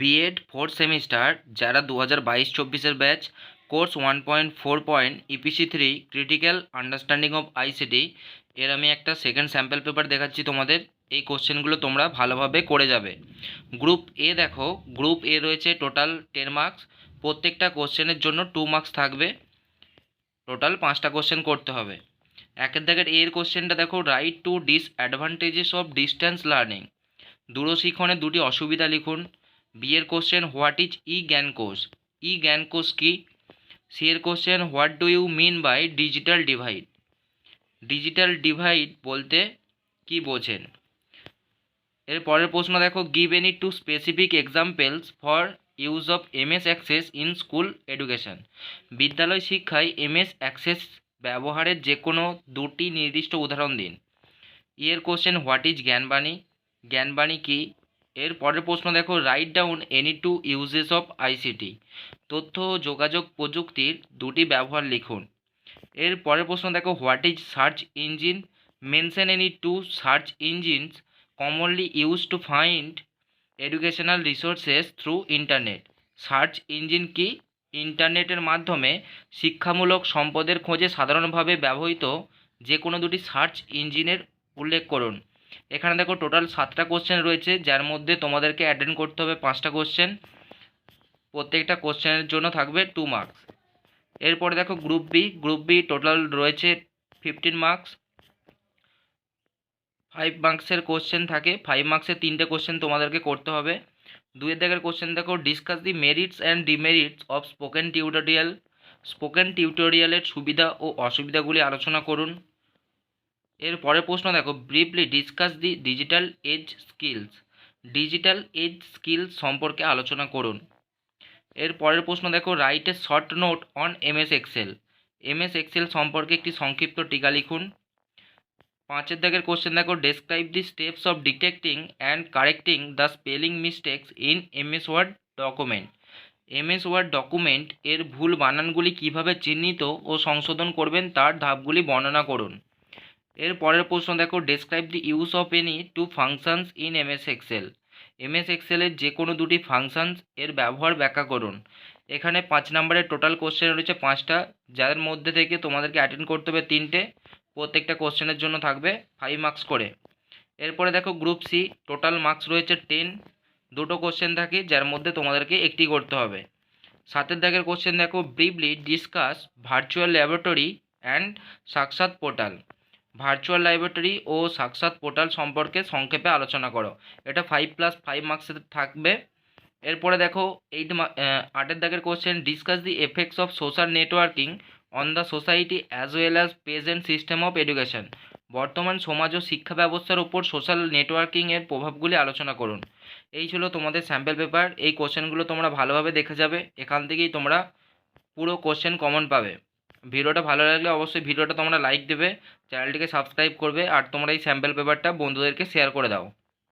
B Ed fourth semester যারা দু হাজার বাইশ চব্বিশের batch course one point four point EPC three critical understanding of ICT এর আমি একটা সেকেন্ড স্যাম্পল পেপার দেখাচ্ছি তোমাদের। এই কোশ্চেনগুলো তোমরা ভালোভাবে করে যাবে। গ্রুপ এ দেখো গ্রুপ এ রয়েছে টোটাল টেন মার্কস প্রত্যেকটা কোশ্চেনের জন্য টু মার্কস থাকবে। টোটাল পাঁচটা কোশ্চেন করতে হবে। একের দাগের এর কোশ্চেনটা দেখো write two disadvantages of distance learning দূরশিক্ষণের দুটি অসুবিধা লিখুন। বি এর কোশ্চেন হোয়াট ইজ ই জ্ঞান কোষ ই জ্ঞান কি? সি এর question what do you mean by digital divide digital divide বলতে কি বোঝেন? এর পরের প্রশ্ন দেখো give any two specific examples for use of MS Access in school education বিদ্যালয় শিক্ষায় এমএস অ্যাক্সেস ব্যবহারের যে কোনো দুটি নির্দিষ্ট উদাহরণ দিন। ই এর question what is Gyanvani? Gyanvani কি? এর পরের প্রশ্ন দেখো write down any two uses of ICT তথ্য, যোগাযোগ প্রযুক্তির দুটি ব্যবহার লিখুন। এর পরের প্রশ্ন দেখো what is search engine mention any two search engines commonly use to find educational resources through internet search engine কি? ইন্টারনেটের মাধ্যমে শিক্ষামূলক সম্পদের খোঁজে সাধারণভাবে ব্যবহৃত যে কোনো দুটি সার্চ ইঞ্জিনের উল্লেখ করুন। এখানে দেখো টোটাল সাতটা কোশ্চেন রয়েছে, যার মধ্যে তোমাদেরকে অ্যাটেন্ড করতে হবে পাঁচটা কোশ্চেন প্রত্যেকটা কোশ্চেনের জন্য থাকবে টু মার্কস এরপরে দেখো group B group B total রয়েছে ফিফটিন মার্কস ফাইভ মার্কসের কোশ্চেন থাকে ফাইভ মার্কসের তিনটে কোশ্চেন তোমাদেরকে করতে হবে। দুয়ের দাগের কোশ্চেন দেখো discuss the merits and demerits of spoken tutorial spoken টিউটোরিয়ালের সুবিধা ও অসুবিধাগুলি আলোচনা করুন। এর পরের প্রশ্ন দেখো briefly discuss the digital age skills digital age skill সম্পর্কে আলোচনা করুন। এর পরের প্রশ্ন দেখো write a short note on MS Excel MS Excel সম্পর্কে একটি সংক্ষিপ্ত টিকা লিখুন। পাঁচের দাগের কোশ্চেন দেখো describe the steps of detecting and correcting the spelling mistakes in MS Word document MS Word document এর ভুল বানানগুলি কীভাবে চিহ্নিত ও সংশোধন করবেন তার ধাপগুলি বর্ণনা করুন। এর পরের প্রশ্ন, দেখো describe the use of any two functions in MS Excel MS এক্সেলের যে কোনো দুটি ফাংশনস এর ব্যবহার ব্যাখ্যা করুন। এখানে পাঁচ নম্বরের টোটাল কোশ্চেন রয়েছে পাঁচটা, যার মধ্যে থেকে তোমাদেরকে অ্যাটেন্ড করতে হবে তিনটে, প্রত্যেকটা কোশ্চেনের জন্য থাকবে ফাইভ মার্কস করে। এরপরে দেখো গ্রুপ সি টোটাল মার্কস রয়েছে টেন দুটো কোশ্চেন থাকে, যার মধ্যে তোমাদেরকে একটি করতে হবে। সাতের দাগের কোশ্চেন দেখো briefly discuss virtual laboratory and Sakshat portal virtual laboratory O Sakshat portal সম্পর্কে সংক্ষেপে আলোচনা করো। এটা ফাইভ প্লাস ফাইভ মার্কসের থাকবে। এরপরে দেখো এইট আটের দাগের question discuss the effects of social networking on the society as well as present system of education বর্তমান সমাজ ও শিক্ষা ব্যবস্থার উপর সোশ্যাল নেটওয়ার্কিংয়ের প্রভাবগুলি আলোচনা করুন। এই ছিল তোমাদের স্যাম্পল পেপার এই কোশ্চেনগুলো তোমরা ভালোভাবে দেখে যাবে। এখান থেকেই তোমরা পুরো কোশ্চেন কমন পাবে। ভিডিওটা ভালো লাগলে অবশ্যই ভিডিওটা তোমরা লাইক দেবে চ্যানেলটিকে সাবস্ক্রাইব করবে, আর তোমরা এই স্যাম্পল পেপারটা বন্ধুদেরকে শেয়ার করে দাও।